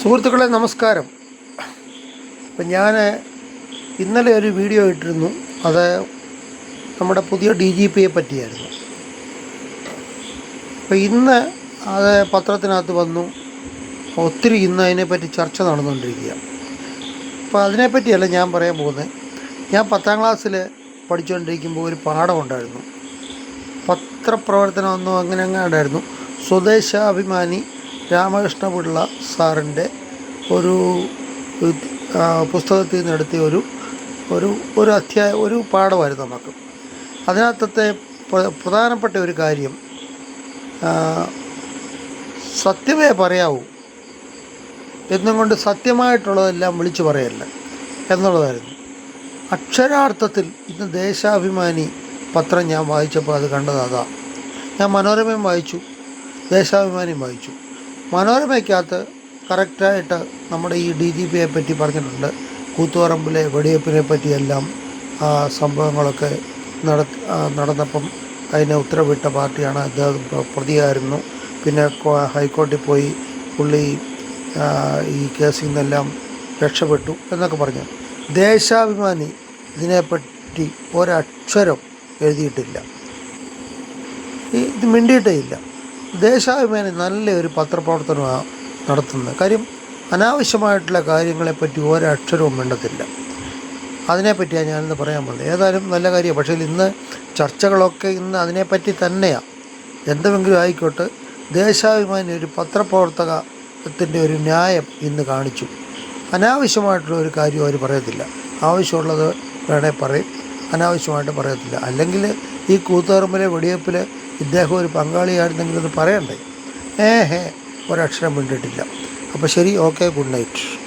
സുഹൃത്തുക്കളെ നമസ്കാരം. അപ്പം ഞാൻ ഇന്നലെ ഒരു വീഡിയോ ഇട്ടിരുന്നു. അത് നമ്മുടെ പുതിയ ഡി ജി പിയെ പറ്റിയായിരുന്നു. അപ്പോൾ ഇന്ന് അത് പത്രത്തിനകത്ത് വന്നു. ഒത്തിരി ഇന്ന് അതിനെപ്പറ്റി ചർച്ച നടന്നുകൊണ്ടിരിക്കുക. അപ്പോൾ അതിനെപ്പറ്റിയല്ല ഞാൻ പറയാൻ പോകുന്നത്. ഞാൻ പത്താം ക്ലാസ്സിൽ പഠിച്ചുകൊണ്ടിരിക്കുമ്പോൾ ഒരു പാഠമുണ്ടായിരുന്നു പത്രപ്രവർത്തനമൊന്നും അങ്ങനെ അങ്ങാണ്ടായിരുന്നു സ്വദേശാഭിമാനി രാമകൃഷ്ണപിള്ള സാറിന്റെ ഒരു പുസ്തകത്തിൽ നിന്ന് എടുത്തിയ ഒരു ഒരു ഒരു അധ്യായ ഒരു പാഠമായിരുന്നു നമുക്ക്. അതിനകത്തത്തെ പ്രധാനപ്പെട്ട ഒരു കാര്യം സത്യമേ പറയാവൂ. എന്നും കൊണ്ട് സത്യമായിട്ടുള്ളതെല്ലാം വിളിച്ചു പറയല്ല എന്നുള്ളതായിരുന്നു. അക്ഷരാർത്ഥത്തിൽ ഇന്ന് ദേശാഭിമാനി പത്രം ഞാൻ വായിച്ചപ്പോൾ അത് കണ്ടത്. അതാ ഞാൻ മനോരമയും വായിച്ചു ദേശാഭിമാനിയും വായിച്ചു. മനോരമയ്ക്കകത്ത് കറക്റ്റായിട്ട് നമ്മുടെ ഈ ഡി ജി പിയെ പറ്റി പറഞ്ഞിട്ടുണ്ട്. കൂത്തുപറമ്പിലെ വെടിവെപ്പിനെ പറ്റിയെല്ലാം സംഭവങ്ങളൊക്കെ നട നടന്നപ്പം അതിനെ ഉത്തരവിട്ട പാർട്ടിയാണ് അദ്ദേഹം പ്ര- പ്രതിയായിരുന്നു. പിന്നെ ഹൈക്കോടതി പോയി പുള്ളി ഈ കേസിൽ നിന്നെല്ലാം രക്ഷപ്പെട്ടു എന്നൊക്കെ പറഞ്ഞു. ദേശാഭിമാനി ഇതിനെപ്പറ്റി ഒരക്ഷരം എഴുതിയിട്ടില്ല. ഇത് മിണ്ടിയിട്ടേ ഇല്ല. ദേശാഭിമാനി നല്ലൊരു പത്രപ്രവർത്തനമാണ് നടത്തുന്നത്. കാര്യം അനാവശ്യമായിട്ടുള്ള കാര്യങ്ങളെപ്പറ്റി ഒരക്ഷരവും മിണ്ടത്തില്ല. അതിനെപ്പറ്റിയാണ് ഞാനിന്ന് പറയാൻ പോകുന്നത്. ഏതായാലും നല്ല കാര്യമാണ്. പക്ഷേ ഇന്ന് ചർച്ചകളൊക്കെ ഇന്ന് അതിനെപ്പറ്റി തന്നെയാണ് എന്തെങ്കിലും ആയിക്കോട്ടെ ദേശാഭിമാനി ഒരു പത്രപ്രവർത്തകത്തിന്റെ ഒരു ന്യായം ഇന്ന് കാണിച്ചു. അനാവശ്യമായിട്ടുള്ള ഒരു കാര്യം അവർ പറയത്തില്ല. ആവശ്യമുള്ളത് വേണേൽ പറയും. അനാവശ്യമായിട്ട് പറയത്തില്ല. അല്ലെങ്കിൽ ഈ കൂത്തുപറമ്പിലെ വെടിവെപ്പിൽ ഇദ്ദേഹം ഒരു പങ്കാളിയായിരുന്നെങ്കിൽ ഒന്ന് പറയണ്ടേ? ഏ ഹേ ഒരക്ഷരം മിണ്ടിട്ടില്ല അപ്പോൾ ശരി ഓക്കെ ഗുഡ് നൈറ്റ്.